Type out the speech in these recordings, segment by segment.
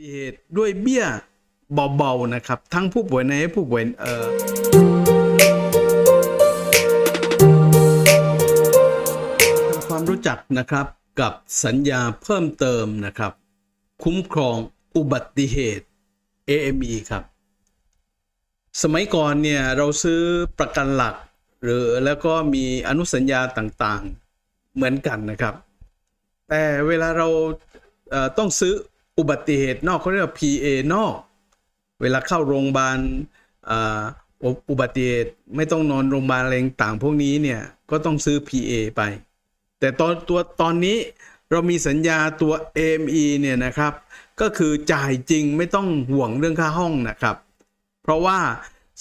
ติเหตุด้วยเบี้ยเบาๆนะครับ ทั้งผู้ป่วยในผู้ป่วยเอ่อทำความรู้จักนะครับกับสัญญาเพิ่มเติมนะครับ คุ้มครองอุบัติเหตุ AME ครับ สมัยก่อนเนี่ยเราซื้อประกันหลัก หรือแล้วก็มีอนุสัญญาต่างๆเหมือนกันนะครับ แต่เวลาเราต้องซื้อ อุบัติเหตุนอกเขาเรียกว่า PA นอก เวลาเข้าโรงพยาบาลอ,อุบัติเหตุไม่ต้องนอนโรงพยาบาลอะไรต่างพวกนี้เนี่ยก็ต้องซื้อ PA ไป แต่ตอนตัวตอนนี้เรามีสัญญาตัว AME เนี่ยนะครับ ก็คือจ่ายจริงไม่ต้องห่วงเรื่องค่าห้องนะครับ เพราะว่า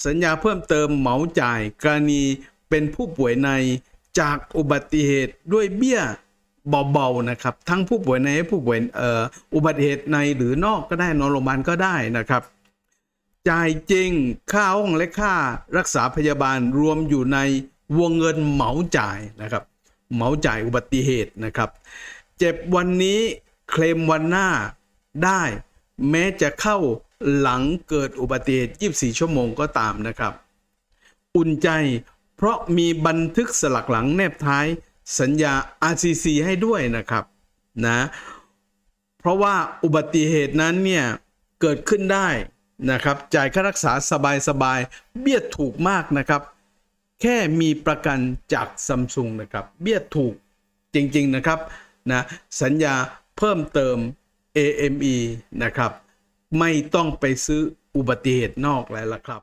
สัญญาเพิ่มเติมเหมาจ่ายกรณีเป็นผู้ป่วยในจากอุบัติเหตุด้วยเบี้ย เบาๆนะครับ ทั้งผู้ป่วยในผู้ป่วยอ,อ,อุบัติเหตุในหรือนอกก็ได้นอนโรงพยาบาลก็ได้นะครับ จ่ายจริงค่าห้องและค่ารักษาพยาบาลรวมอยู่ในวงเงินเหมาจ่ายนะครับเหมาจ่ายอุบัติเหตุนะครับ เจ็บวันนี้เคลมวันหน้าได้ แม้จะเข้าหลังเกิดอุบัติเหตุ 24 ชั่วโมงก็ตามนะครับ อุ่นใจเพราะมีบันทึกสลักหลังแนบท้าย สัญญา RCC ให้ด้วยนะครับนะเพราะว่าอุบัติเหตุนั้นเนี่ยเกิดขึ้นได้นะครับจ่ายค่ารักษาสบายๆเบี้ยถูกมากนะครับ แค่มีประกันจากซัมซุงนะครับเบี้ยถูกจริง ๆ นะครับนะสัญญาเพิ่มเติม AME นะครับ ไม่ต้องไปซื้ออุบัติเหตุนอกแล้วล่ะครับ